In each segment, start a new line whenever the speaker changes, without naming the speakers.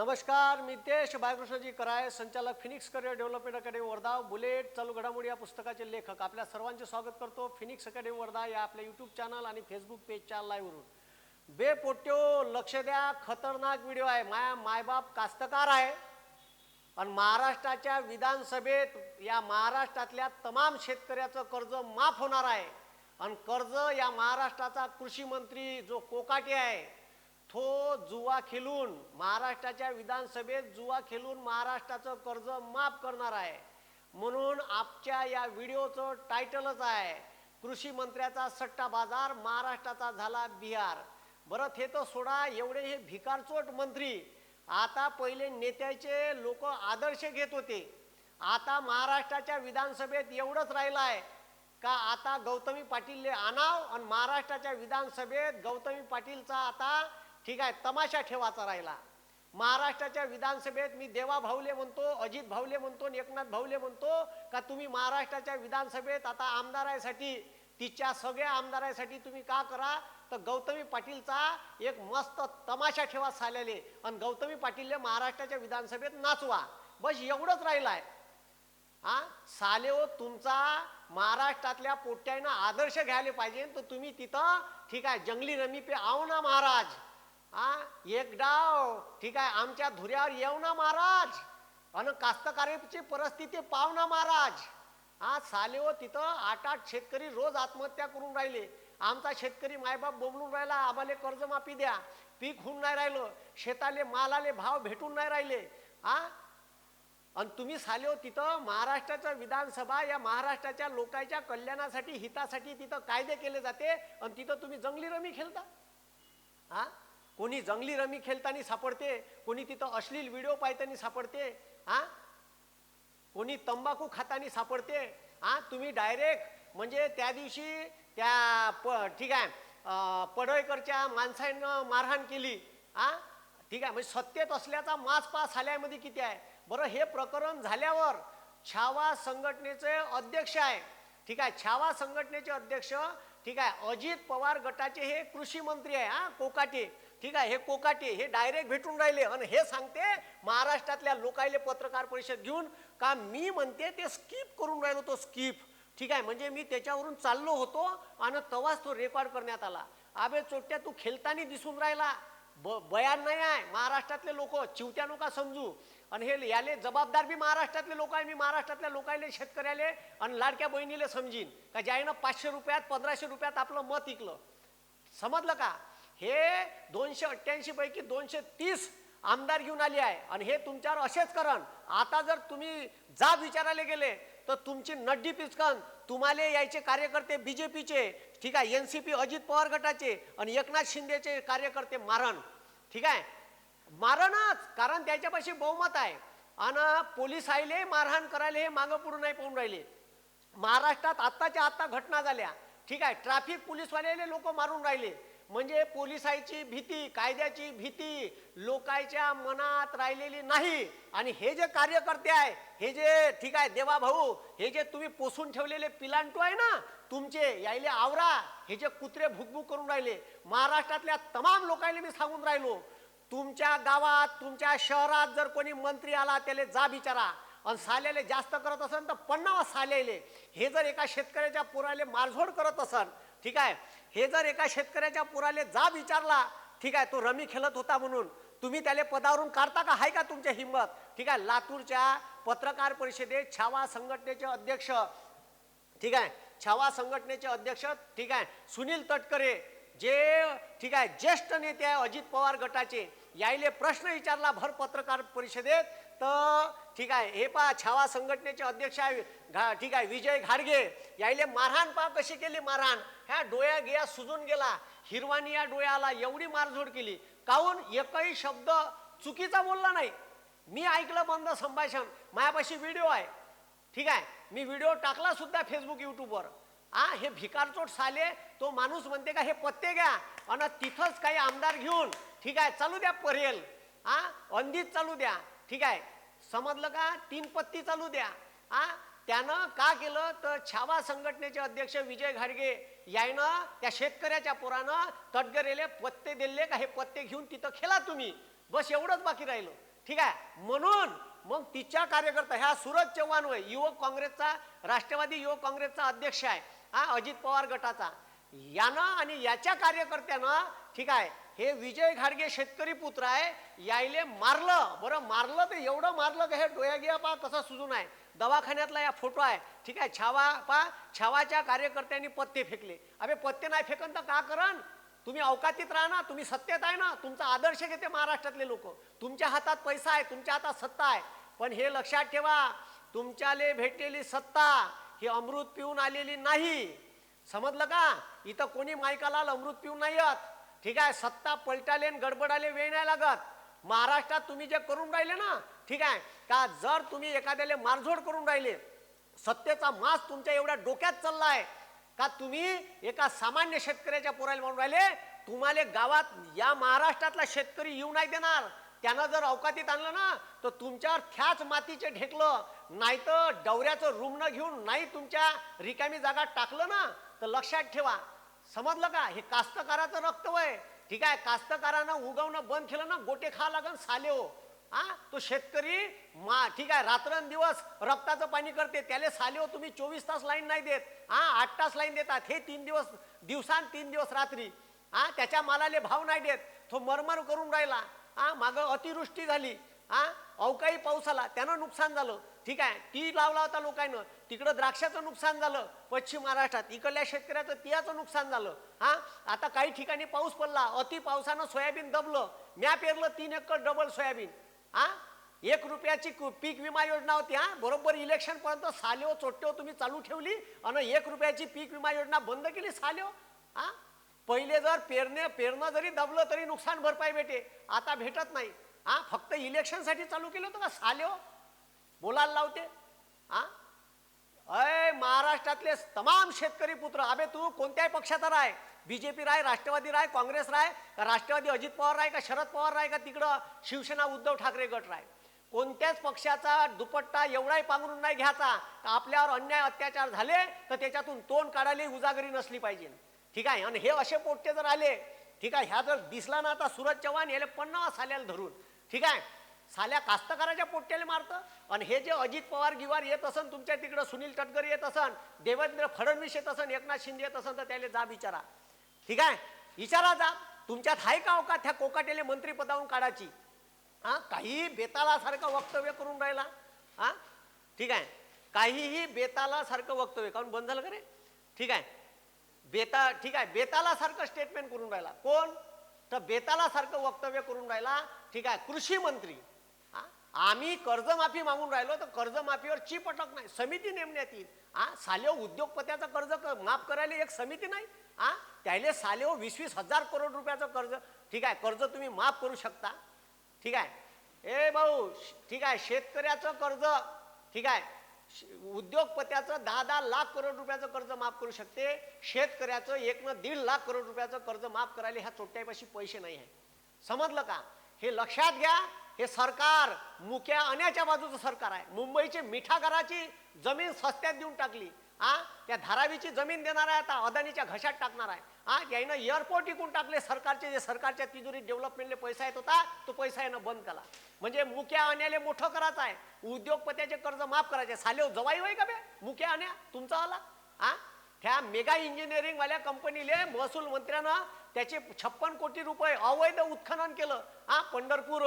नमस्कार मी तेश बाळकृष्णजी कराय संचालक Phoenix career development academy Wardha bullet चालू घडामोडी या पुस्तकाचे लेखक. आपल्या सर्वांचे स्वागत करतो फिनिक्स अकॅडमी वर्धा या आपल्या यूट्यूब चॅनल आणि फेसबुक पेजच्या लाईव्हवरून बेपोट्यो लक्ष द्या खतरनाक व्हिडिओ आहे. माया मायबाप कास्तकार आहे. आणि महाराष्ट्राच्या विधानसभेत या महाराष्ट्रातल्या तमाम शेतकऱ्याचं कर्ज माफ होणार आहे. आणि कर्ज या महाराष्ट्राचा कृषी मंत्री जो कोकाटे आहे तो जुवा खेळून महाराष्ट्राच्या विधानसभेत जुवा खेळून महाराष्ट्राचं कर्ज माफ करणार आहे. म्हणून आमच्या या व्हिडिओचं टायटलच आहे कृषी मंत्र्याचा सट्टा बाजार महाराष्ट्राचा झाला बिहार. बरं हे तर सोडा एवढे हे भिकारचोट मंत्री. आता पहिले नेत्याचे लोक आदर्श घेत होते. आता महाराष्ट्राच्या विधानसभेत एवढंच राहिलं आहे का आता गौतमी पाटीलले आणाव? आणि महाराष्ट्राच्या विधानसभेत गौतमी पाटीलचा आता ठीक आहे तमाशा ठेवाचा राहिला. महाराष्ट्राच्या विधानसभेत मी देवा भाऊले म्हणतो अजित भाऊले म्हणतो एकनाथ भाऊले म्हणतो का तुम्ही महाराष्ट्राच्या विधानसभेत आता आमदारासाठी तिच्या सगळ्या आमदारासाठी तुम्ही का करा? तर गौतमी पाटीलचा एक मस्त तमाशा ठेवा साल्याले आणि गौतमी पाटीलले महाराष्ट्राच्या विधानसभेत नाचवा. बस एवढंच राहिलं आहे हा सालेओ हो, तुमचा महाराष्ट्रातल्या पोट्यानं आदर्श घ्यायला पाहिजे तर तुम्ही तिथं ठीक आहे जंगली रमी पे आव ना महाराज. आ एक डाव. ठीक आहे आमच्या धुऱ्यावर येऊ ना महाराज. आणि कास्तकारीची परिस्थिती पाव ना महाराज. हा सालेओ तिथं आठ आठ शेतकरी रोज आत्महत्या करून राहिले. आमचा शेतकरी मायबाप बोबलून राहिला आम्हाला कर्जमाफी द्या. पीक होऊन नाही राहिलं शेताले मालाले भाव भेटून नाही राहिले. हा? आणि तुम्ही साले हो तिथं महाराष्ट्राच्या विधानसभा या महाराष्ट्राच्या लोकांच्या कल्याणासाठी हितासाठी तिथं कायदे केले जाते. आणि तिथं तुम्ही जंगली रमी खेळता. हा? कोणी जंगली रमी खेळताना सापडते कोणी तिथं अश्लील व्हिडिओ पाहताना सापडते हा कोणी तंबाखू खाताना सापडते हा तुम्ही डायरेक्ट म्हणजे त्या दिवशी त्या प ठीक आहे अं, पडळकरच्या मारहाण केली हा ठीक आहे म्हणजे सत्तेत असल्याचा मास पास आल्यामध्ये किती आहे? बरं हे प्रकरण झाल्यावर छावा संघटनेचे अध्यक्ष आहे ठीक आहे छावा संघटनेचे अध्यक्ष ठीक आहे अजित पवार गटाचे हे कृषी मंत्री आहे हा कोकाटे. ठीक आहे हे कोकाटे हे डायरेक्ट भेटून राहिले. आणि हे सांगते महाराष्ट्रातल्या लोकायले पत्रकार परिषद घेऊन का मी म्हणते ते स्किप करून राहिलो तो स्किप ठीक आहे म्हणजे मी त्याच्यावरून चाललो होतो आणि तवाच तो रेकॉर्ड करण्यात आला. आबे चोट्या तू खेळताना दिसून राहिला. ब बयान नाही आहे. महाराष्ट्रातले लोक चिवत्या नका समजू. आणि हे याले जबाबदार बी महाराष्ट्रातले लोक आहे. मी महाराष्ट्रातल्या लोकायले शेतकऱ्याले आणि लाडक्या बहिणीले समजीन. का ज्यानं पाचशे रुपयात पंधराशे रुपयात आपलं मत इकलं. समजलं का? हे दोनशे अठ्ठ्याऐंशी पैकी दोनशे तीस आमदार घेऊन आली आहे. आणि हे तुमच्यावर असेच करण. आता जर तुम्ही जा विचारायला गेले तर तुमची नड्डी पिचकन तुम्हाला यायचे कार्यकर्ते बीजेपीचे ठीक आहे N C P Ajit Pawar गटाचे आणि एकनाथ शिंदेचे कार्यकर्ते मारण ठीक आहे? मारणच कारण त्याच्यापाशी बहुमत आहे. आणि पोलीस आईले मारहाण करायला हे मागं पुढं नाही पाहून राहिले. महाराष्ट्रात आत्ताच्या आत्ता घटना झाल्या. ठीक आहे? ट्रॅफिक पोलीसवाले लोक मारून राहिले. म्हणजे पोलिसाची भीती कायद्याची भीती लोकांच्या मनात राहिलेली नाही. आणि हे जे कार्यकर्ते आहे हे जे ठीक आहे देवा भाऊ हे जे तुम्ही पोसून ठेवलेले पिलांटू आहे ना तुमचे यायले आवरा हे जे कुत्रे भुकभुक करून राहिले. महाराष्ट्रातल्या तमाम लोकांना मी सांगून राहिलो तुमच्या गावात तुमच्या शहरात जर कोणी मंत्री आला त्याला जा बिचारा. आणि साल्याले जास्त करत असन तर पन्नास साल्याले. हे जर एका शेतकऱ्याच्या पुराले मारझोड करत असन ठीक आहे? हे जर एका शेतकऱ्याच्या पुराले जा विचारला ठीक आहे तो रमी खेळत होता म्हणून तुम्ही त्याला पदावरून काढता का? आहे का तुमच्या हिंमत? ठीक आहे लातूरच्या पत्रकार परिषदेत छावा संघटनेचे अध्यक्ष ठीक आहे छावा संघटनेचे अध्यक्ष ठीक आहे सुनील तटकरे जे ठीक आहे ज्येष्ठ नेते आहे अजित पवार गटाचे यायले प्रश्न विचारला भर पत्रकार परिषदेत तर ठीक आहे हे पहा छावा संघटनेचे अध्यक्ष आहे घा ठीक आहे विजय घाडगे. यायले मारहाण पा कशी केली मारहाण. ह्या डोळ्या गिया सुजून गेला. हिरवानी या डोळ्याला एवढी मारझोड केली. काहून एकही शब्द चुकीचा बोलला नाही. मी ऐकलं बंद संभाषण. मायापाशी व्हिडिओ आहे. ठीक आहे मी व्हिडिओ टाकला सुद्धा फेसबुक युट्यूबवर आ हे भिकारचोट साले तो माणूस म्हणते का हे पत्ते घ्या. आणि तिथंच काही आमदार घेऊन ठीक आहे चालू द्या परेल. आ अंधीच चालू द्या. ठीक आहे? समजलं का? तीन पत्ती चालू द्या. हा त्यानं का केलं? तर छावा संघटनेचे अध्यक्ष विजय घाडगे यायनं त्या शेतकऱ्याच्या पोरानं तटगरेले पत्ते दिले का? हे पत्ते घेऊन तिथं खेळा तुम्ही. बस एवढंच बाकी राहिलं. ठीक आहे? म्हणून मग तिच्या कार्यकर्ता ह्या सूरज चव्हाण होय युवक काँग्रेसचा राष्ट्रवादी युवक काँग्रेसचा अध्यक्ष आहे. हा अजित पवार गटाचा. यानं आणि याच्या कार्यकर्त्यानं ठीक आहे हे विजय घाडगे शेतकरी पुत्र आहे यायले मारलं. बरं मारलं ते एवढं मारलं का हे डोया गिया पा कसा सुजून आहे. दवाखान्यातला या फोटो आहे. ठीक आहे छावा पा छावाच्या कार्यकर्त्यांनी पत्ते फेकले. अबे पत्ते नाही फेकन तर का करण? तुम्ही अवकातीत राहा ना तुम्ही सत्तेत आहे ना. तुमचा आदर्श घेते महाराष्ट्रातले लोक. तुमच्या हातात पैसा आहे तुमच्या हातात सत्ता आहे. पण हे लक्षात ठेवा तुमच्याले भेटलेली सत्ता ही अमृत पिऊन आलेली नाही. समजलं का? इथं कोणी मायकाला अमृत पिऊन नाही येत. ठीक आहे सत्ता पलटाले आणि गडबडाले वेळ नाही लागत. महाराष्ट्रात तुम्ही जे करून राहिले ना ठीक आहे का जर तुम्ही एखाद्याला मारझोड करून राहिले सत्तेचा मास तुमच्या एवढ्या डोक्यात चाललाय का तुम्ही एका सामान्य शेतकऱ्याच्या पोराला म्हणून राहिले तुम्हाला गावात या महाराष्ट्रातला शेतकरी येऊ नाही देणार. त्यानं जर अवकातीत आणलं ना तर तुमच्यावर थ्याच मातीचे ढेकलं नाही तर डवऱ्याचं रुग्ण घेऊन नाही तुमच्या रिकामी जागा टाकलं ना तर लक्षात ठेवा. समजलं का? हे कास्तकाराचं रक्त वय. ठीक आहे कास्तकारानं उगवणं बंद केलं ना गोटे खा लागन साले हो. हा तो शेतकरी मा ठीक आहे रात्रंदिवस रक्ताचं पाणी करते त्याले साले हो तुम्ही चोवीस तास लाईन नाही देत. हा आठ तास लाईन देतात. हे तीन दिवस दिवसान तीन दिवस रात्री. हा त्याच्या मालाले भाव नाही देत. तो मरमर करून राहिला. हा मागं अतिवृष्टी झाली. हा अवकाळी पाऊस आला. त्यानं नुकसान झालं. ठीक आहे ती लावला होता लोकांनं तिकडं द्राक्षाचं नुकसान झालं पश्चिम महाराष्ट्रात. इकडल्या शेतकऱ्याचं तियाचं नुकसान झालं. हा? आता काही ठिकाणी पाऊस पडला अति पावसानं सोयाबीन दबलं. म्या पेरलं तीन एकर डबल सोयाबीन. हा? एक रुपयाची पीक विमा योजना होती हा? बरोबर इलेक्शन पर्यंत चोट्यो तुम्ही चालू ठेवली आणि एक रुपयाची पीक विमा योजना बंद केली साल्यो. हा? पहिले जर पेरणे पेरणं जरी दबलं तरी नुकसान भरपाई भेटे. आता भेटत नाही. हा? फक्त इलेक्शनसाठी चालू केलं होतं का साल्यो? बोलायला लावते. हा? अय महाराष्ट्रातले तमाम शेतकरी पुत्र. अबे तू कोणत्याही पक्षाचा राय? बीजेपी राय राष्ट्रवादी राय काँग्रेस राय का राष्ट्रवादी अजित पवार राय का शरद पवार राय का तिकडं शिवसेना उद्धव ठाकरे गट राय? कोणत्याच पक्षाचा दुपट्टा एवढाही पांघरून नाही घ्यायचा का आपल्यावर अन्याय अत्याचार झाले तर त्याच्यातून तोंड काढायला उजागरी नसली पाहिजे. ठीक आहे? आणि हे असे पोट्टे जर आले ठीक आहे? ह्या जर दिसला ना आता सूरज चव्हाण याला पन्नास आल्याला धरून. ठीक आहे? साल्या कास्तकाराच्या पोट्याला मारतं. आणि हे जे अजित पवार गिवार येत असन तुमच्या तिकडं सुनील तटकरे येत असन देवेंद्र फडणवीस येत असन एकनाथ शिंदे येत असन तर त्याला जा विचारा ठीक आहे? विचारा जा. तुमच्यात आहे का हो अवकात त्या कोकाटेले मंत्रीपदावरून काढायची? हा? काही बेतालासारखं वक्तव्य करून राहिला. हा? ठीक आहे? काहीही बेतालासारखं वक्तव्य. काऊन बंद झालं का रे? ठीक आहे? बेता ठीक आहे? बेतालासारखं स्टेटमेंट करून राहिला. कोण? तर बेतालासारखं वक्तव्य करून राहिला. ठीक आहे? कृषी मंत्री. आम्ही कर्जमाफी मागून राहिलो तर कर्जमाफीवर चीप अटक नाही. समिती नेमण्यात येईल. हा सालेव उद्योगपत्याचं कर्ज कर, माफ करायला एक समिती नाही? हा त्याले सालेव वीस वीस हजार करोड रुपयाचं कर्ज ठीक आहे कर्ज तुम्ही माफ करू शकता. ठीक आहे. ए भाऊ ठीक आहे शेतकऱ्याचं कर्ज ठीक आहे उद्योगपत्याचं दहा दहा लाख करोड रुपयाचं कर्ज माफ करू शकते. शेतकऱ्याचं एक न दीड लाख करोड रुपयाचं कर्ज माफ करायला ह्या चोट्यापाशी पैसे नाही आहे समजलं का? हे लक्षात घ्या. हे सरकार मुक्या अण्याच्या बाजूचं सरकार आहे. मुंबईची मिठागराची जमीन सस्त्यात देऊन टाकली. हा त्या धारावीची जमीन देणार आहे आता अदानीच्या घशात टाकणार आहे. हा यानं एअरपोर्ट इकून टाकले सरकारचे जे सरकारच्या तिजोरीत डेव्हलपमेंटले पैसा येत होता तो पैसा यानं बंद केला. म्हणजे मुक्या आण्याले मोठं करायचं आहे. उद्योगपत्याचे कर्ज माफ करायचे. सालेव जवाई होय का बे? मुक्या आण्या तुमचा आला? हा त्या मेगा इंजिनिअरिंगवाल्या कंपनीले महसूल मंत्र्यानं त्याचे छप्पन कोटी रुपये अवैध उत्खनन केलं. हा पंढरपूर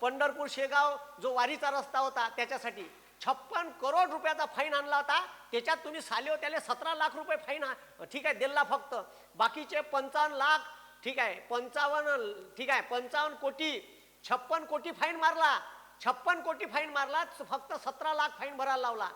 पंढरपूर शेगाव जो वारीचा रस्ता होता त्याच्यासाठी छप्पन करोड रुपयाचा फाईन आणला होता. त्याच्यात तुम्ही साले त्याला सतरा लाख रुपये फाईन ठीक आहे दिला फक्त. बाकीचे पंचावन्न लाख ठीक आहे पंचावन्न ठीक आहे पंचावन्न कोटी छप्पन कोटी फाईन मारला. छप्पन कोटी फाईन मारला फक्त सतरा लाख फाईन भरायला लावला.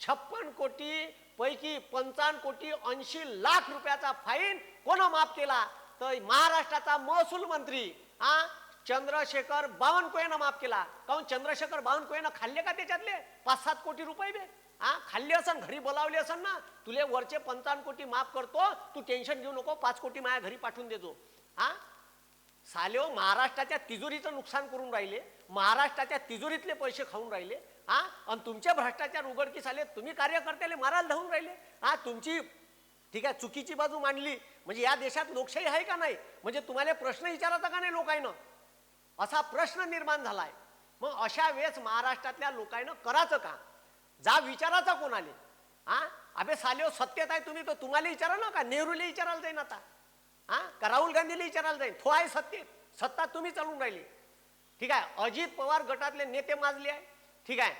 छप्पन कोटी पैकी पंचावन्न कोटी ऐंशी लाख रुपयाचा फाईन कोण माफ केला? तर महाराष्ट्राचा महसूल मंत्री हा चंद्रशेखर बावनकुळेनं माफ केला. काऊन चंद्रशेखर बावनकुळेनं खाल्ले का त्याच्यातले? पाच सात कोटी रुपये बे. हा खाल्ले असन घरी बोलावले असन ना? तुले वरचे पंचावन्न कोटी माफ करतो तू टेन्शन घेऊ नको पाच कोटी माझ्या घरी पाठवून देतो हा सालेव हो, महाराष्ट्राच्या तिजोरीचं नुकसान करून राहिले महाराष्ट्राच्या तिजोरीतले पैसे खाऊन राहिले हा आणि तुमच्या भ्रष्टाचार उघडकीस आले तुम्ही कार्यकर्त्याले मारायला धावून राहिले. हा तुमची ठीक आहे चुकीची बाजू मांडली. म्हणजे या देशात लोकशाही आहे का नाही? म्हणजे तुम्हाला प्रश्न विचारायचा का नाही लोकांना असा प्रश्न निर्माण झालाय. मग अशा वेळेस महाराष्ट्रातल्या लोकांना करायचं का? जा विचाराचा कोणाले? हा अबे सालेव हो, सत्यत आहे तुम्ही तो तुम्हाला विचारा ना का? नेहरूला विचारायला जाईन आता. हा का राहुल गांधीला विचारायला जाईन? तो आहे सत्य. सत्ता तुम्ही चालून राहिली. ठीक आहे? अजित पवार गटातले नेते माजले आहे. ठीक आहे?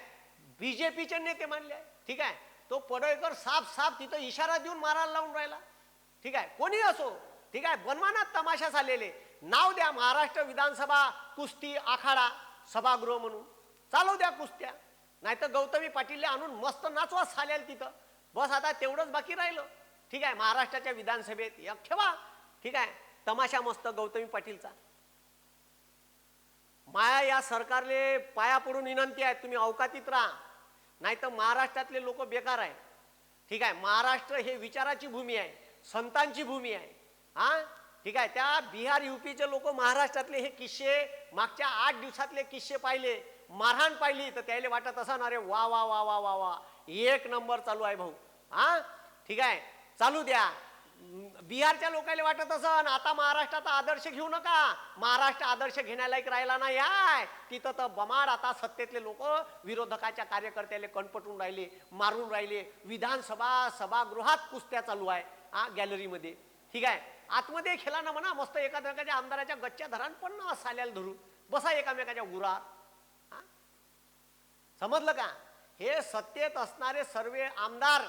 बीजेपीचे नेते मानले आहे. ठीक आहे? तो पडळकर साफ साफ तिथं इशारा देऊन मारायला लावून राहिला. ठीक आहे? कोणी असो? ठीक आहे? बनवानात तमाशा झालेले नाव द्या महाराष्ट्र विधानसभा कुस्ती आखाडा सभागृह म्हणून. चालू द्या कुस्त्या. नाही तर गौतमी पाटीलले आणून मस्त नाचवा चालेल तिथं. बस आता तेवढंच बाकी राहिलं. ठीक आहे महाराष्ट्राच्या विधानसभेत या ठेवा. ठीक आहे तमाशा मस्त गौतमी पाटीलचा. माया या सरकारले पाया पडून विनंती आहे तुम्ही अवकातीत राहा. नाही तर महाराष्ट्रातले लोक बेकार आहे ठीक आहे महाराष्ट्र हे विचाराची भूमी आहे संतांची भूमी आहे. हा? ठीक आहे त्या बिहार युपीचे लोक महाराष्ट्रातले हे किस्से मागच्या आठ दिवसातले किस्से पाहिले मारहाण पाहिली तर त्याला वाटत असणार अरे वा वा वा वा वा वा. एक नंबर चालू आहे भाऊ. हा? ठीक आहे चालू द्या. बिहारच्या लोकांना वाटत असन आता महाराष्ट्राचा आदर्श घेऊ नका. महाराष्ट्र आदर्श घेण्यालायक राहिला नाही आय तिथं तर बमाड आता सत्तेतले लोक विरोधकाच्या कार्यकर्त्याले कणपटून राहिले मारून राहिले. विधानसभा सभागृहात कुस्त्या चालू आहे हा गॅलरीमध्ये ठीक आहे? आतमध्ये खेळा ना म्हणा मस्त एकामेकाच्या आमदाराच्या गच्च्या धरान पण ना साल्याला धरून. बसा एकामेकाच्या उरात. समजलं का? हे सत्तेत असणारे सर्व आमदार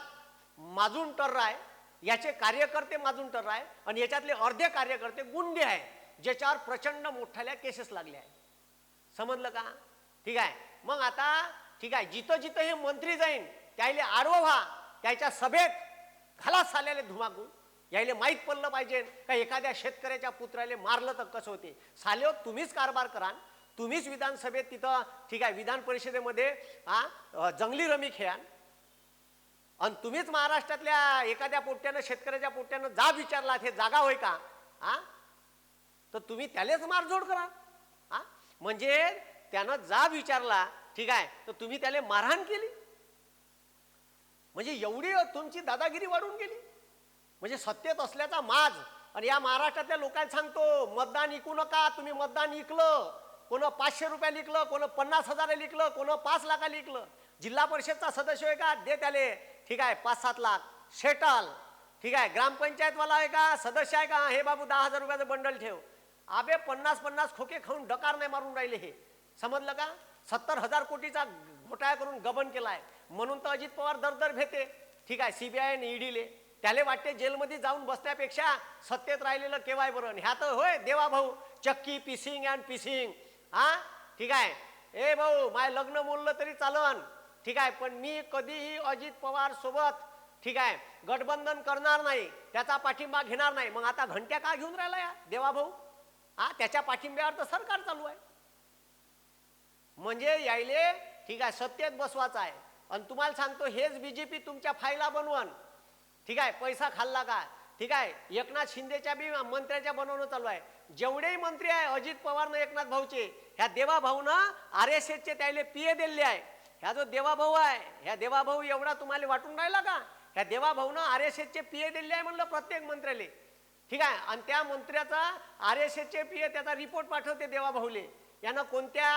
माजून टर राय याचे कार्यकर्ते माजून टर राय आणि याच्यातले अर्धे कार्यकर्ते गुंडे आहे ज्याच्यावर प्रचंड मोठ्याल्या केसेस लागल्या आहे समजलं का? ठीक आहे. मग आता ठीक आहे जिथं जिथं हे मंत्री जाईन त्याला आडवं व्हा त्याच्या सभेत घाला साल्याले धुमाकून यायले माहीत पडलं पाहिजे. का एखाद्या शेतकऱ्याच्या पुत्राले मारलं तर कसं होते? सालेव हो, तुम्हीच कारभार करा तुम्हीच विधानसभेत तिथं ठीक आहे विधान परिषदेमध्ये हा जंगली रमी खेळान. आणि तुम्हीच महाराष्ट्रातल्या एखाद्या पोट्यानं शेतकऱ्याच्या पोट्यानं जा विचारला हे जागा होय का? हा तर तुम्ही त्यालेच मारझोड करा. हा म्हणजे त्यानं जा विचारला ठीक आहे तर तुम्ही त्याला मारहाण केली. म्हणजे एवढी तुमची दादागिरी वाढून गेली. म्हणजे सत्तेत असल्याचा माज. आणि या महाराष्ट्रातल्या लोकांना सांगतो मतदान इकू नका तुम्ही मतदान इकलं कोण पाचशे रुपये लिखलं कोण पन्नास हजार लिखलं कोण पाच लाखा लिखलं. जिल्हा परिषदचा सदस्य आहे का? दे त्याले ठीक आहे पाच सात लाख. शेटल. ठीक आहे ग्रामपंचायतवाला आहे का? सदस्य आहे का? हे बाबू दहा हजार रुपयाचं बंडल ठेव. आबे पन्नास पन्नास खोके खाऊन डकार नाही मारून राहिले हे. समजलं का? सत्तर हजार कोटीचा घोटाळा करून गबन केलाय. म्हणून तर अजित पवार दर दर भेटे. ठीक आहे सीबीआय आणि ईडीले त्याले वाटते जेलमध्ये जाऊन बसण्यापेक्षा सत्तेत राहिलेलं केव्हाय बरं? ह्या तर होय देवा भाऊ चक्की पिसिंग अँड पिसिंग. हा? ठीक आहे. ए भाऊ माय लग्न बोललं तरी चालन. ठीक आहे पण मी कधीही अजित पवार सोबत ठीक आहे गठबंधन करणार नाही त्याचा पाठिंबा घेणार नाही. मग आता घंट्या का घेऊन राहिला या देवा भाऊ? हा त्याच्या पाठिंब्यावर तर सरकार चालू आहे. म्हणजे यायले ठीक आहे सत्तेत बसवायचं आहे. आणि तुम्हाला सांगतो हेच बीजेपी तुमच्या फायला बनवण. ठीक आहे पैसा खाल्ला का? ठीक आहे एकनाथ शिंदेच्या बी मंत्र्याच्या बनवणं चालू आहे. जेवढेही मंत्री आहे अजित पवारनं एकनाथ भाऊचे ह्या देवा भाऊनं आर एस एसचे त्याले पीए दिले आहे. ह्या जो देवाभाऊ आहे ह्या देवाभाऊ एवढा तुम्हाला वाटून राहिला का? ह्या देवाभाऊनं आर एस एसचे पीए दिले आहे म्हणलं प्रत्येक मंत्र्याले. ठीक आहे आणि त्या मंत्र्याचा आर एस एसचे पीए त्याचा रिपोर्ट पाठवते देवाभाऊले यानं कोणत्या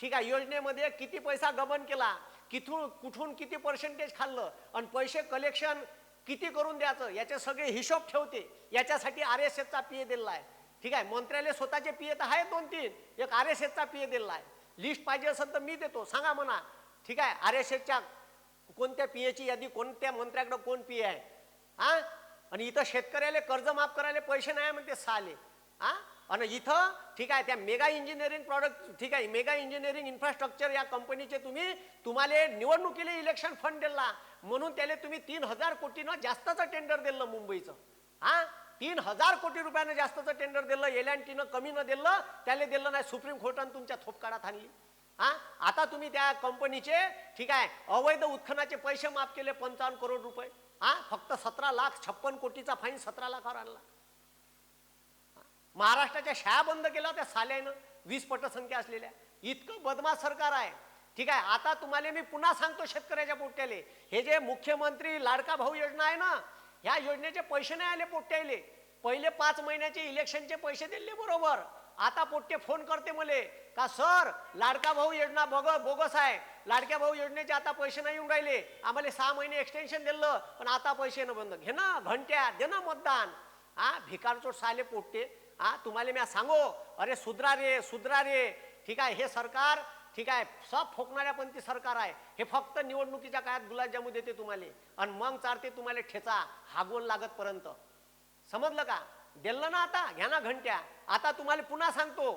ठीक आहे योजनेमध्ये किती पैसा गबन केला किथून कुठून किती पर्सेंटेज खाल्लं आणि पैसे कलेक्शन किती करून द्यायचं? याचे सगळे हिशोब ठेवते. याच्यासाठी आर एस एसचा पी ए दिलेला आहे. ठीक आहे? मंत्र्यालय स्वतःचे पी ए तर आहे दोन तीन. एक आर एस एसचा पी ए दिलेला आहे. लिस्ट पाहिजे असेल तर मी देतो. सांगा म्हणा. ठीक आहे? आर एस एसच्या कोणत्या पीएची यादी कोणत्या मंत्र्याकडे कोण पीए आहे? हा आणि इथं शेतकऱ्याला कर्ज माफ करायला पैसे नाही म्हणते साले हा आणि इथं ठीक आहे त्या मेगा इंजिनिअरिंग प्रॉडक्ट ठीक आहे मेगा इंजिनिअरिंग इन्फ्रास्ट्रक्चर या कंपनीचे तुम्ही तुम्हाला निवडणुकीला इलेक्शन फंड दिला. म्हणून त्याला तुम्ही तीन हजार कोटीनं जास्तचं टेंडर दिलं मुंबईचं. हा? तीन हजार कोटी रुपयानं जास्तचं टेंडर दिलं एल अँड टीनं कमी न दिलं त्याला दिलं नाही सुप्रीम कोर्टानं तुमच्या थोपकाडात आणली. हा? आता तुम्ही त्या कंपनीचे ठीक आहे अवैध उत्खनाचे पैसे माफ केले पंचावन्न करोड रुपये. हा? फक्त सतरा लाख छप्पन कोटीचा फाईन सतरा लाखावर आणला. महाराष्ट्राच्या शाळा बंद केल्या त्या साल्यानं वीस पटसंख्या असलेल्या. इतकं बदमाश सरकार आहे. ठीक आहे आता तुम्हाला मी पुन्हा सांगतो शेतकऱ्याच्या पोट्याले. हे जे मुख्यमंत्री लाडका भाऊ योजना आहे ना ह्या योजनेचे पैसे नाही आले पोट्याले. पहिले पाच महिन्याचे इलेक्शनचे पैसे दिले बरोबर. आता पोट्टे फोन करते मले का सर लाडका भाऊ योजना बघ बोगस आहे. लाडक्या भाऊ योजनेचे आता पैसे नाही येऊन राहिले. आम्हाला सहा महिने एक्सटेन्शन दिलं पण आता पैसे न बंद. घे ना घंट्या दे ना मतदान. हा भिकारचोट साले पोट्टे. हा तुम्हाला मी सांगो? अरे सुधरा रे सुधरा रे. ठीक आहे हे सरकार ठीक आहे सब फोकणाऱ्यापंथी सरकार आहे. हे फक्त निवडणुकीच्या काळात गुलाबजामू देते तुम्हाला. आणि मग चारते तुम्हाला ठेचा हागवून लागत पर्यंत. समजलं का? दिलं ना आता घ्या ना घंट्या. आता तुम्हाला पुन्हा सांगतो.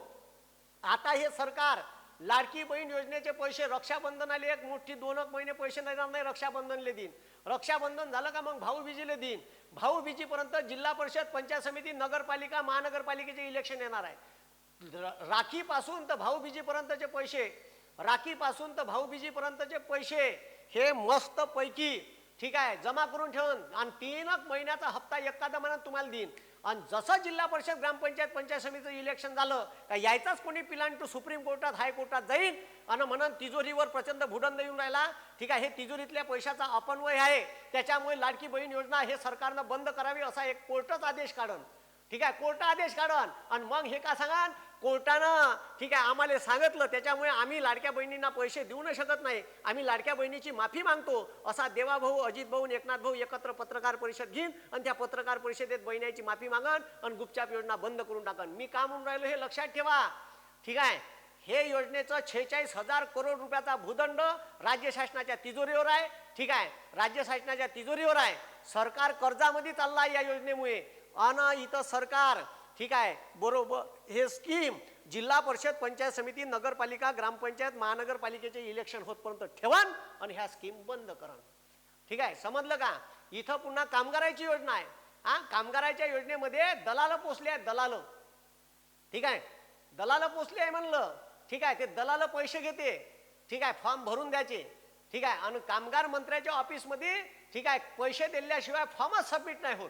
आता हे सरकार लाडकी बहीण योजनेचे पैसे रक्षाबंधनाले एक मोठी दोन एक महिने पैसे नाही देणार नाही रक्षाबंधनले देईन. रक्षाबंधन झालं का मग भाऊबीजीले देईन. भाऊबीजीपर्यंत जिल्हा परिषद पंचायत समिती नगरपालिका महानगरपालिकेचे इलेक्शन येणार आहे. राखीपासून तर भाऊबीजीपर्यंतचे पैसे राखीपासून तर भाऊबीजीपर्यंतचे पैसे हे मस्त पैकी ठीक आहे जमा करून ठेवून आणि तीनच महिन्याचा हप्ता एखादा महिन्यात तुम्हाला देईन. आणि जसं जिल्हा परिषद ग्रामपंचायत पंचायत समितीचं इलेक्शन झालं का यायचाच कोणी पिलान टू सुप्रीम कोर्टात हायकोर्टात जाईन आणि म्हणून तिजोरीवर प्रचंड भुडंद येऊन राहिला. ठीक आहे हे तिजोरीतल्या पैशाचा अपन्वय आहे. त्याच्यामुळे लाडकी बहीण योजना हे सरकारनं बंद करावी असा एक कोर्टच आदेश काढन. ठीक आहे कोर्ट आदेश काढन. आणि मग हे का सांगा कोर्टानं ठीक आहे आम्हाला सांगितलं त्याच्यामुळे आम्ही लाडक्या बहिणींना पैसे देऊ न शकत नाही. आम्ही लाडक्या बहिणीची माफी मागतो. असा देवाभाऊ अजित भाऊ एकनाथ भाऊ एकत्र पत्रकार परिषद घेईन आणि त्या पत्रकार परिषदेत बहिणीची माफी मागन आणि गुपचाप योजना बंद करून टाकन. मी का म्हणून राहिलो हे लक्षात ठेवा. ठीक आहे? हे योजनेचं छेचाळीस हजार करोड रुपयाचा भूदंड राज्य शासनाच्या तिजोरीवर आहे. ठीक आहे? राज्य शासनाच्या तिजोरीवर आहे. सरकार कर्जामध्ये चालला या योजनेमुळे. अन इथं सरकार ठीक आहे बरोबर. हे स्कीम जिल्हा परिषद पंचायत समिती नगरपालिका ग्रामपंचायत महानगरपालिकेचे इलेक्शन होतपर्यंत ठेवण आणि ह्या स्कीम बंद करण ठीक आहे समजलं का? इथं पुन्हा कामगाराची योजना आहे. हा कामगाराच्या योजनेमध्ये दलाल पोचले आहेत दलाल. ठीक आहे दलाल पोचले आहे म्हणलं. ठीक आहे ते दलाल पैसे घेते. ठीक आहे फॉर्म भरून द्यायचे. ठीक आहे आणि कामगार मंत्र्याच्या ऑफिसमध्ये ठीक आहे पैसे दिल्याशिवाय फॉर्मच सबमिट नाही होत.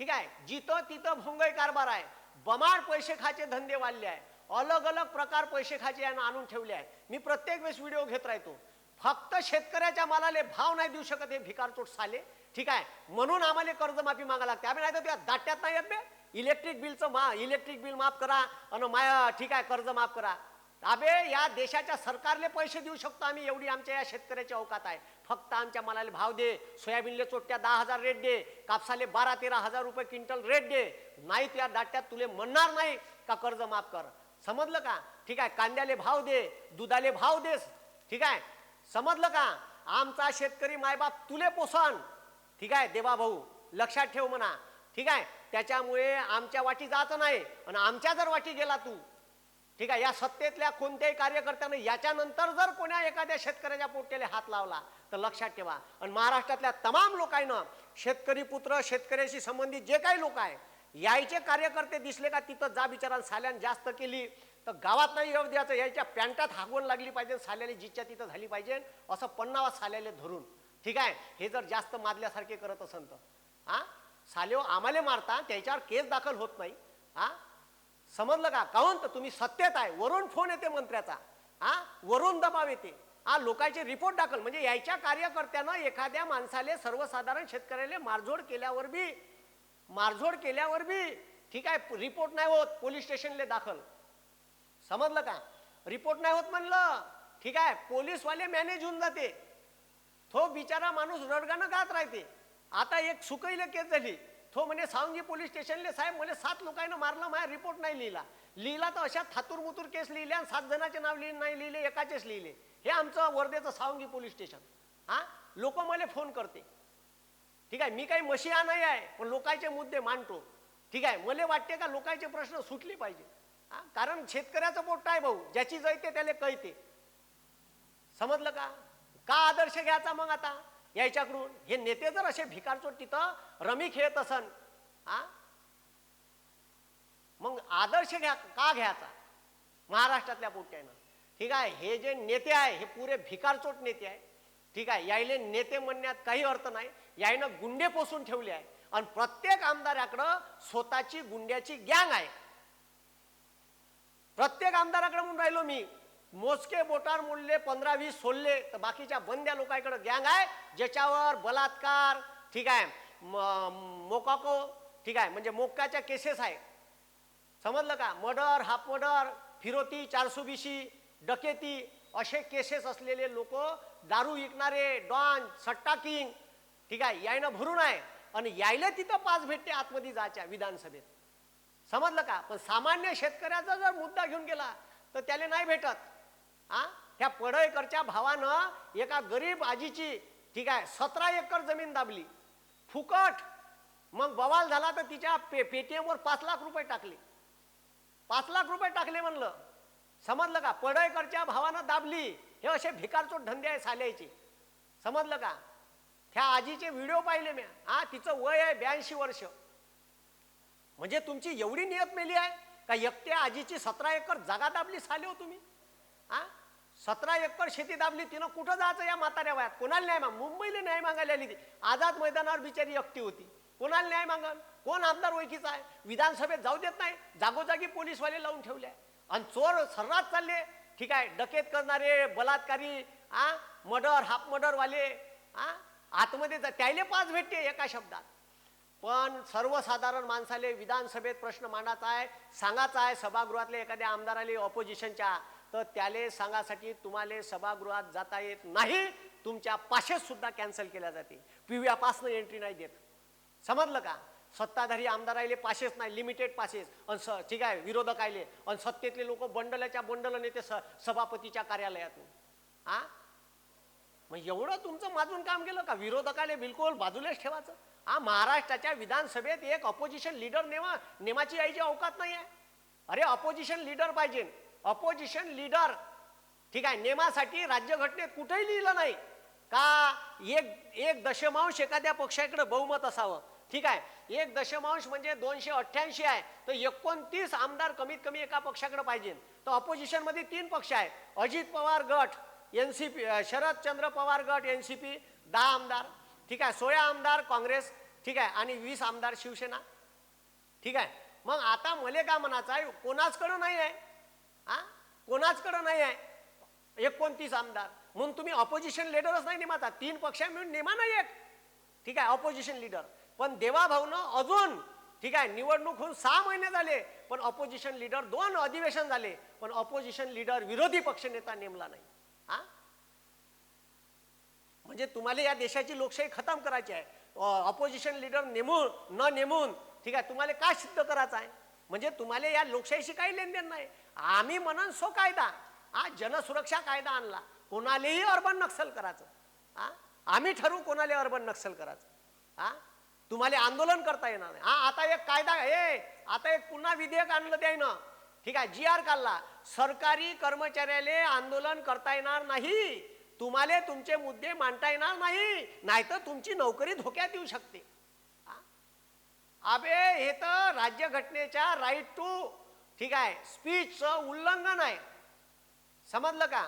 ठीक आहे जिथं तिथं भोंगई कारभार आहे. बमाड पैसे खाचे धंदे वाढले आहे. अलग अलग प्रकार पैसे खाचे यानं आणून ठेवले आहे. मी प्रत्येक वेळेस व्हिडिओ घेत राहतो. फक्त शेतकऱ्याच्या मालाले भाव नाही देऊ शकत हे भिकारचोट साले. ठीक आहे? म्हणून आम्हाला कर्जमाफी मागा लागते. आम्ही नाही तर त्या दाट्यात नाही येत बे. इलेक्ट्रिक बिलचं मा इलेक्ट्रिक बिल माफ करा आणि माया ठीक आहे कर्ज माफ करा. अबे या देशाच्या सरकारले पैसे देऊ शकतो आम्ही एवढी आमच्या या शेतकऱ्याची अवकात आहे. फक्त आमच्या मालाला भाव दे सोयाबीनले चोट्या दहा हजार रेट दे कापसाले बारा तेरा हजार रुपये क्विंटल रेट दे. नाही त्या दाट्यात तुले म्हणणार नाही का कर्ज माफ कर. समजलं का? ठीक आहे कांद्याले भाव दे दुधाले भाव देस. ठीक आहे? समजलं का? आमचा शेतकरी मायबाप तुले पोसन. ठीक आहे देवा भाऊ लक्षात ठेव म्हणा. ठीक आहे? त्याच्यामुळे आमच्या वाटी जात नाही आणि आमच्या जर वाटी गेला तू ठीक आहे या सत्तेतल्या कोणत्याही कार्यकर्त्यानं याच्यानंतर जर कोण्या एखाद्या शेतकऱ्याच्या पोट्याला हात लावला तर लक्षात ठेवा. आणि महाराष्ट्रातल्या तमाम लोकांना शेतकरी पुत्र शेतकऱ्याशी संबंधित जे काही लोक आहे यायचे कार्यकर्ते दिसले का तिथं जा बिचारा साल्यान जास्त केली तर गावात नाही येऊ द्यायचं यायच्या पॅन्टात हागवण लागली पाहिजे साल्याने जिच्या तिथं झाली पाहिजे असं पन्नावा साल्याले धरून. ठीक आहे हे जर जास्त माजल्यासारखे करत असन तर. हा? सालेव आम्हाला मारता त्याच्यावर केस दाखल होत नाही. हा? समजलं का? काहून? तर तुम्ही सत्तेत आहे. वरून फोन येते मंत्र्याचा. हा वरून दबाव येते. हा लोकांचे रिपोर्ट दाखल. म्हणजे यायच्या कार्यकर्त्यानं एखाद्या माणसाले सर्वसाधारण शेतकऱ्याला मारझोड केल्यावर बी मारझोड केल्यावर बी ठीक आहे रिपोर्ट नाही होत. पोलीस स्टेशनले दाखल. समजलं का? रिपोर्ट नाही होत म्हणलं. ठीक आहे पोलीसवाले मॅनेज होऊन जाते. तो बिचारा माणूस रडगानं गात राहते. आता एक सुकईला केस झाली. तो म्हणे सावंगी पोलीस स्टेशनले साहेब मला सात लोकांना मारलं माझा रिपोर्ट नाही लिहिला. लिहिला तर अशा थातूर मुतूर केस लिहिले आणि सात जणांचे नाव लिहिले नाही लिहिले एकाचेच लिहिले. हे आमचं वर्धेचं सावंगी पोलीस स्टेशन. हा लोक मला फोन करते. ठीक आहे मी काही मशिया नाही आहे पण लोकांचे मुद्दे मांडतो. ठीक आहे मला वाटते का लोकांचे प्रश्न सुटले पाहिजे. कारण शेतकऱ्याचं पोट आहे भाऊ ज्याची जैते त्याला कळते. समजलं का? का आदर्श घ्यायचा मग आता? यायच्याकडून हे नेते जर असे भिकारचोट तिथं रमी खेळत असन हा मग आदर्श घ्या का घ्यायचा? महाराष्ट्रातल्या पोट्यानं. ठीक आहे हे जे नेते आहे हे पुरे भिकारचोट नेते आहे. ठीक आहे यायले नेते म्हणण्यात काही अर्थ नाही. यायनं गुंडे पोसून ठेवले आहे. आणि प्रत्येक आमदाराकडं स्वतःची गुंड्याची गँग आहे. प्रत्येक आमदाराकडे म्हणून राहिलो मी. मोजके बोटार मोडले पंधरा वीस सोडले तर बाकीच्या बंद्या लोकांकडे गँग आहे ज्याच्यावर बलात्कार ठीक आहे मोकाको ठीक आहे म्हणजे मोक्काच्या केसेस आहे समजलं का? मर्डर हाफ मर्डर फिरोती चारसुबिशी डकेती असे केसेस असलेले लोक दारू विकणारे डॉन सट्टा किंग ठीक आहे यायनं भरून आहे. आणि यायला तिथं पाच भेटते आतमध्ये जायच्या विधानसभेत. समजलं का? पण सामान्य शेतकऱ्याचा जर मुद्दा घेऊन गेला तर त्याला नाही भेटत. आ ह्या पडळकरच्या भावानं एका गरीब आजीची ठीक आहे सतरा एकर जमीन दाबली. फुकट. मग बवाल झाला तर तिच्या पे पेटीएमवर पाच लाख रुपये टाकले. पाच लाख रुपये टाकले म्हणलं. समजलं का? पडळकरच्या भावानं दाबली. हे असे भिकारचोट धंदे आहे साल्याचे. समजलं का? त्या आजीचे व्हिडिओ पाहिले मी. हा तिचं वय आहे ब्याऐंशी वर्ष. म्हणजे तुमची एवढी नियत मेली आहे का एकट्या आजीची सतरा एकर जागा दाबली साले हो तुम्ही? हा? सतरा एकर शेती दाबली तिनं कुठं जायचं या म्हाताऱ्या वयात? कोणाला न्याय माग? मुंबईला न्याय मागायला आली ती. आझाद मैदानावर बिचारी एकटी होती. कोणाला न्याय मागल कोण आमदार ओळखीचा आहे? विधानसभेत जाऊ देत नाही. जागोजागी पोलीसवाले लावून ठेवले आणि चोर सर्रात चालले. ठीक आहे डकेत करणारे बलात्कारी हा मर्डर हाफ मर्डर वाले हा आतमध्ये जा- त्याले पाच भेटते एका शब्दात. पण सर्वसाधारण माणसाले विधानसभेत प्रश्न मांडायचा आहे सांगायचा आहे सभागृहातल्या एखाद्या आमदाराले ऑपोजिशनच्या तर त्याले सांगासाठी तुम्हाला सभागृहात जाता येत नाही. तुमच्या पाशेस सुद्धा कॅन्सल केल्या जाते. पिव्यापासनं एंट्री नाही देत. समजलं का? सत्ताधारी आमदाराले पाशेस नाही लिमिटेड पासेस आणि स ठीक आहे विरोधक आले. आणि सत्तेतले लोक बंडलाच्या बंडल नेते स सभापतीच्या कार्यालयातून. हा मग एवढं तुमचं माजून काम केलं का? विरोधकाले बिलकुल बाजूलाच ठेवायचं. हा महाराष्ट्राच्या विधानसभेत एक अपोजिशन लीडर नेमा नेमाची यायची अवकात नाही आहे अरे अपोजिशन लीडर पाहिजे. अपोजिशन लीडर ठीक आहे नेमासाठी राज्यघटनेत कुठेही लिहिलं नाही. का एक एक दशमांश एखाद्या पक्षाकडे बहुमत असावं? ठीक आहे एक दशमांश म्हणजे दोनशे अठ्ठ्याऐंशी आहे. तर एकोणतीस आमदार कमीत कमी एका पक्षाकडे पाहिजे. तर अपोजिशनमध्ये तीन पक्ष आहेत. अजित पवार गट N C P Sharadchandra Pawar गट एन सी पी दहा आमदार. ठीक आहे सोळा आमदार काँग्रेस. ठीक आहे आणि वीस आमदार शिवसेना. ठीक आहे मग आता मले का म्हणायचं आहे कोणाचकडं नाही आहे? हा कोणाचकडं नाही आहे? एकोणतीस आमदार. म्हणून तुम्ही ऑपोजिशन लिडरच नाही नेमाता. तीन पक्ष मिळून नेमा नाही एक. ठीक आहे ऑपोजिशन लीडर पण देवाभाऊनं अजून ठीक आहे निवडणूक होऊन सहा महिने झाले पण ऑपोजिशन लीडर दोन अधिवेशन झाले पण ऑपोजिशन लीडर विरोधी पक्षनेता नेमला नाही. हा म्हणजे तुम्हाला या देशाची लोकशाही खतम करायची आहे. ऑपोजिशन लीडर नेमून न नेमून ठीक आहे तुम्हाला काय सिद्ध करायचं आहे? म्हणजे तुम्हाला या लोकशाहीशी काही लेनदेन नाही. आम्ही म्हणून सो कायदा. हा जनसुरक्षा कायदा आणला. कोणालाही अर्बन नक्सल करायचं. हा आम्ही ठरवू कोणाला अर्बन नक्सल करायचं. हा तुम्हाला आंदोलन करता येणार नाही. हा आता एक कायदा हे आता एक पुन्हा विधेयक आणलं त्यानं. ठीक आहे जी आर काढला. सरकारी कर्मचाऱ्याले आंदोलन करता येणार नाही. तुम्हाला तुमचे मुद्दे मांडता येणार नाही. नाहीतर तुमची नोकरी धोक्यात येऊ शकते. अबे हे तर राज्यघटनेच्या राईट टू ठीक आहे स्पीचचं उल्लंघन आहे. समजलं का?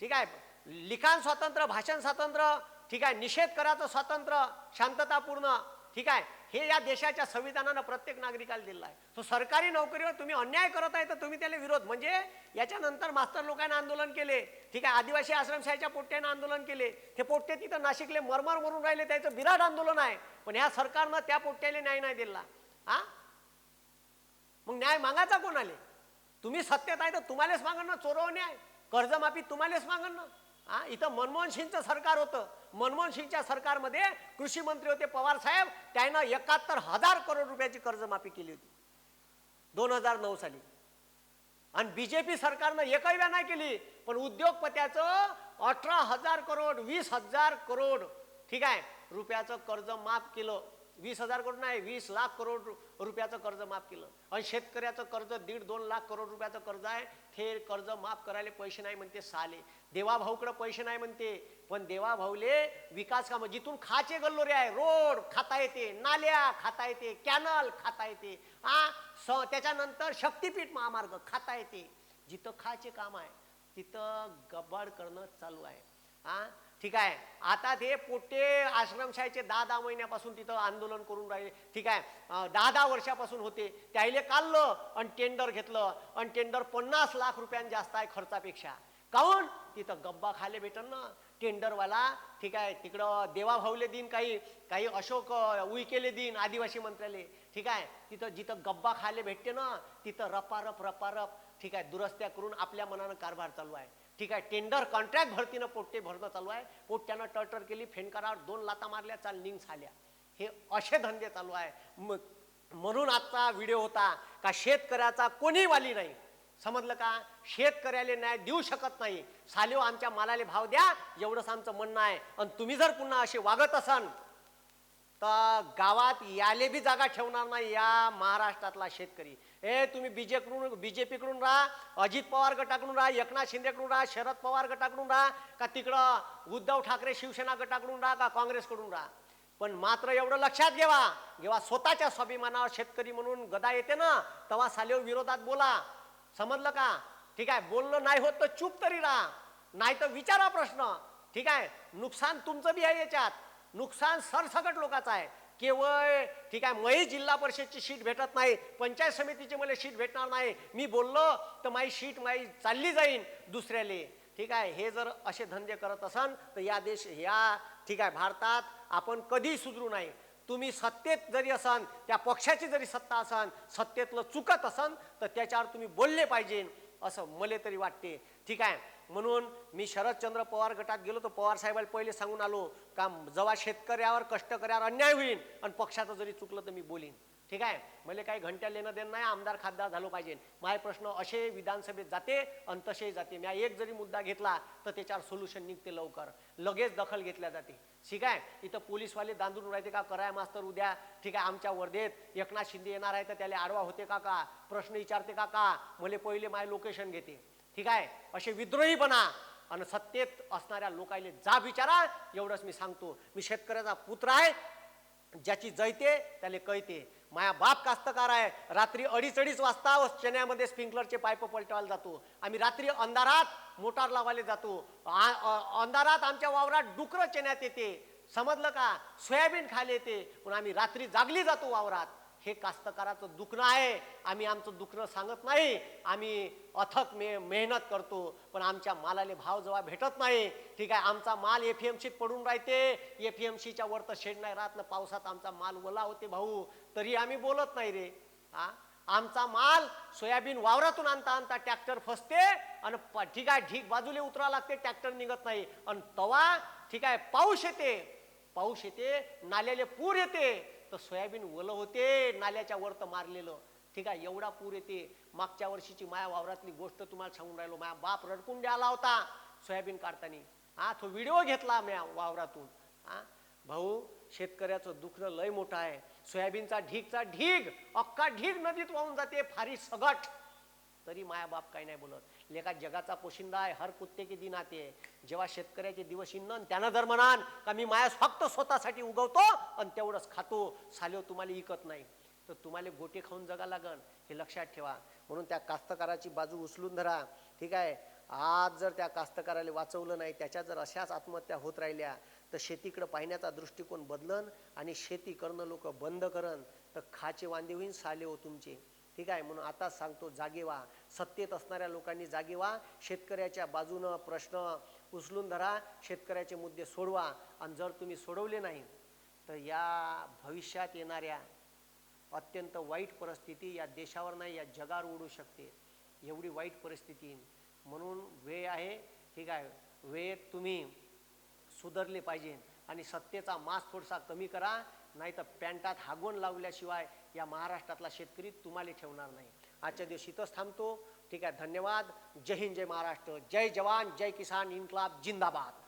ठीक आहे लिखाण स्वातंत्र्य भाषण स्वातंत्र्य ठीक आहे निषेध करायचं स्वातंत्र्य शांततापूर्ण ठीक आहे. हे या देशाच्या संविधानानं प्रत्येक नागरिकाला दिलं आहे. तो सरकारी नोकरीवर तुम्ही अन्याय करत आहे तर तुम्ही त्याला विरोध. म्हणजे याच्यानंतर मास्तर लोकांना आंदोलन केले. ठीक आहे आदिवासी आश्रमशाहीच्या पोट्ट्यानं आंदोलन केले. ते पोट्टे तिथं नाशिकले मरमर मरून राहिले त्याचं बिराट आंदोलन आहे. पण ह्या सरकारनं त्या पोट्ट्याला न्याय नाही दिला हा? मग न्याय मागायचा कोणाले? तुम्ही सत्तेत आहे तर तुम्हालाच मागण ना चोरव न्याय. कर्जमाफी तुम्हालाच मागण. ना हा इथं मनमोहन सिंगचं सरकार होतं. मनमोहन सिंगच्या सरकारमध्ये कृषी मंत्री होते पवार साहेब. त्यानं एकाहत्तर हजार करोड रुपयाची कर्जमाफी केली होती. दोन हजार नऊ साली. आणि बीजेपी सरकारनं एकही वेळा नाही केली. पण उद्योगपत्याचं अठरा हजार करोड वीस हजार करोड ठीक आहे रुपयाचं कर्ज माफ केलं. वीस हजार करोड नाही वीस लाख करोड रुपयाचं कर्ज माफ केलं. आणि शेतकऱ्याचं कर्ज दीड दोन लाख करोड रुपयाचं कर्ज आहे. ते कर्ज माफ करायला पैसे नाही म्हणते साले. देवाभाऊकडे पैसे नाही म्हणते पण देवाभाऊले विकास कामं जिथून खाचे गल्लोरे आहे रोड खाता येते नाल्या खाता येते कॅनल खाता येते. हा स त्याच्यानंतर शक्तीपीठ महामार्ग खाता येते. जिथं खाचे काम आहे तिथं गबाड करणं चालू आहे. हा ठीक आहे? आता ते पोटे आश्रमशाहीचे दहा दहा महिन्यापासून तिथं आंदोलन करून राहिले. ठीक आहे? दहा दहा वर्षापासून होते. त्याहिले काढलं आणि टेंडर घेतलं. आणि टेंडर पन्नास लाख रुपयां जास्त आहे खर्चापेक्षा. काऊन? तिथं गब्बा खायला भेटल ना. टेंडरवाला ठीक आहे तिकडं देवाभाऊले दिन देईन काही काही अशोक उईकेले देईन आदिवासी मंत्र्याले. ठीक आहे? तिथं जिथं गब्बा खायला भेटते ना तिथं रपारप रपारप ठीक आहे दुरस्त्या करून आपल्या मनानं कारभार चालू आहे. ठीक आहे टेंडर कॉन्ट्रॅक्ट भरतीनं पोट्टे भरणं चालू आहे. पोट्ट्यानं टर्टर केली फेनकारावर दोन लाता मारल्या चाल निंग झाल्या. हे असे धंदे चालू आहे. मग म्हणून आजचा व्हिडिओ होता का शेतकऱ्याचा कोणी वाली नाही. समजलं का? शेतकऱ्याला न्याय देऊ शकत नाही. सालेव आमच्या मालाले भाव द्या एवढंच आमचं म्हणणं आहे. आणि तुम्ही जर पुन्हा असे वागत असाल तर गावात याले बी जागा ठेवणार नाही या महाराष्ट्रातला शेतकरी. हे तुम्ही बीजेकडून बीजेपीकडून राहा अजित पवार गटाकडून राहा एकनाथ शिंदेकडून राहा शरद पवार गटाकडून राहा का तिकडं उद्धव ठाकरे शिवसेना गटाकडून राहा का काँग्रेसकडून राहा. पण मात्र एवढं लक्षात घ्यावा जेव्हा स्वतःच्या स्वाभिमानावर शेतकरी म्हणून गदा येते ना तेव्हा सालेव विरोधात बोला. समजलं का? ठीक आहे बोलणं नाही होत तर चूप तरी राहा. नाही तर विचारा प्रश्न. ठीक आहे नुकसान तुमचं बी आहे याच्यात. नुकसान सरसकट लोकांचं आहे. केवळ ठीक आहे मही जिल्हा परिषदची शीट भेटत नाही पंचायत समितीची मला शीट भेटणार नाही. मी बोललो तर माझी शीट माझी चालली जाईन दुसऱ्याले. ठीक आहे हे जर असे धंदे करत असन तर या देश या ठीक आहे भारतात आपण कधी सुधरू नाही. तुम्ही सत्तेत जरी असन त्या पक्षाची जरी सत्ता असन सत्तेतलं चुकत असन तर त्याच्यावर तुम्ही बोलले पाहिजे असं मला तरी वाटते. ठीक आहे म्हणून मी शरदचंद्र पवार गटात गेलो तर पवार साहेबाला पहिले सांगून आलो का जेव्हा शेतकऱ्यावर कष्टकऱ्यावर अन्याय होईल आणि पक्षाचं जरी चुकलं तर मी बोलीन. ठीक आहे? मला काही घंट्या लेणं देणं नाही आमदार खासदार झालो पाहिजे. माझे प्रश्न असे विधानसभेत जाते आणि तसेही जाते. मी एक जरी मुद्दा घेतला तर त्याच्यावर सोल्युशन निघते लवकर. लगेच दखल घेतल्या जाते. ठीक आहे? इथं पोलीसवाले दांदून राहते का? कराय मास्तर उद्या. ठीक आहे? आमच्या वर्धेत एकनाथ शिंदे येणार आहे तर त्याला आडवा होते का का? प्रश्न विचारते का का? मला पहिले माझे लोकेशन घेते. ठीक आहे असे विद्रोही बना आणि सत्तेत असणाऱ्या लोकांले जा विचारा एवढंच मी सांगतो. मी शेतकऱ्याचा पुत्र आहे ज्याची जैते त्याला कळते माया बाप कास्तकार आहे. रात्री अडीच अडीच वाजता चण्यामध्ये स्प्रिंकलरचे पाईप पलटवायला जातो. आम्ही रात्री अंधारात मोटार लावायला जातो. अंधारात आमच्या वावरात डुकरं चण्यात येते. समजलं का? सोयाबीन खायला येते. पण आम्ही रात्री जागली जातो वावरात. हे कास्तकाराचं दुखणं आहे. आम्ही आमचं दुखणं सांगत नाही. आम्ही अथक मे मेहनत करतो पण आमच्या मालाले भाव जेव्हा भेटत नाही. ठीक आहे आमचा माल एफ एम सीत पडून राहते. एफ एम सीच्या वर तर शेड नाही राहत ना पावसात आमचा माल ओला होते भाऊ. तरी आम्ही बोलत नाही रे. हा? आमचा माल सोयाबीन वावरातून आणता आणता ट्रॅक्टर फसते आणि ठीक आहे ढीक बाजूला उतरा लागते ट्रॅक्टर निघत नाही. आणि तवा ठीक आहे पाऊस येते. पाऊस येते नाल्याले पूर येते. तर सोयाबीन ओलं होते नाल्याच्या वर तर मारलेलं. ठीक आहे एवढा पूर येते. मागच्या वर्षीची माया वावरातली गोष्ट तुम्हाला सांगून राहिलो. माया बाप रडकून द्यायला होता सोयाबीन काढताना. हा तो व्हिडिओ घेतला म्या वावरातून. हा? भाऊ शेतकऱ्याचं दुखणं लय मोठं आहे. सोयाबीनचा ढीगचा ढीग अख्खा ढीग नदीत वाहून जाते. फारी सगट. तरी माया बाप काही नाही बोलत. लेखा जगाचा पोशिंदा आहे हर कुत्ते की दिन आते जेव्हा शेतकऱ्याचे दिवस येईन त्यानं जर म्हणान का मी माया फक्त स्वतःसाठी उगवतो आणि तेवढंच खातो सालेव हो, तुम्हाला इकत नाही. तर तुम्हाला गोटे खाऊन जगा लागन हे लक्षात ठेवा. म्हणून त्या कास्तकाराची बाजू उचलून धरा. ठीक आहे? आज जर त्या कास्तकाराला वाचवलं नाही त्याच्या जर अशाच आत्महत्या होत राहिल्या तर शेतीकडे पाहण्याचा दृष्टिकोन बदलन आणि शेती करणं लोक बंद करन. तर खाचे वांदे होईन साले हो तुमचे. ठीक आहे? म्हणून आता सांगतो जागे व्हा. सत्तेत असणाऱ्या लोकांनी जागे व्हा. शेतकऱ्याच्या बाजूनं प्रश्न उचलून धरा. शेतकऱ्याचे मुद्दे सोडवा. आणि जर तुम्ही सोडवले नाही तर या भविष्यात येणाऱ्या अत्यंत वाईट परिस्थिती या देशावर नाही या जगावर उडू शकते. एवढी वाईट परिस्थिती. म्हणून वेळ आहे ठीक आहे? वेळेत तुम्ही सुधारले पाहिजे. आणि सत्तेचा मास थोडासा कमी करा. नाही तर पॅन्टात हागवण लावल्याशिवाय या महाराष्ट्रातला शेतकरी तुम्हाला ठेवणार नाही. आजच्या दिवशी इथंच थांबतो. ठीक आहे धन्यवाद. जय हिंद जय महाराष्ट्र. जय जवान जय किसान इन्कलाब जिंदाबाद.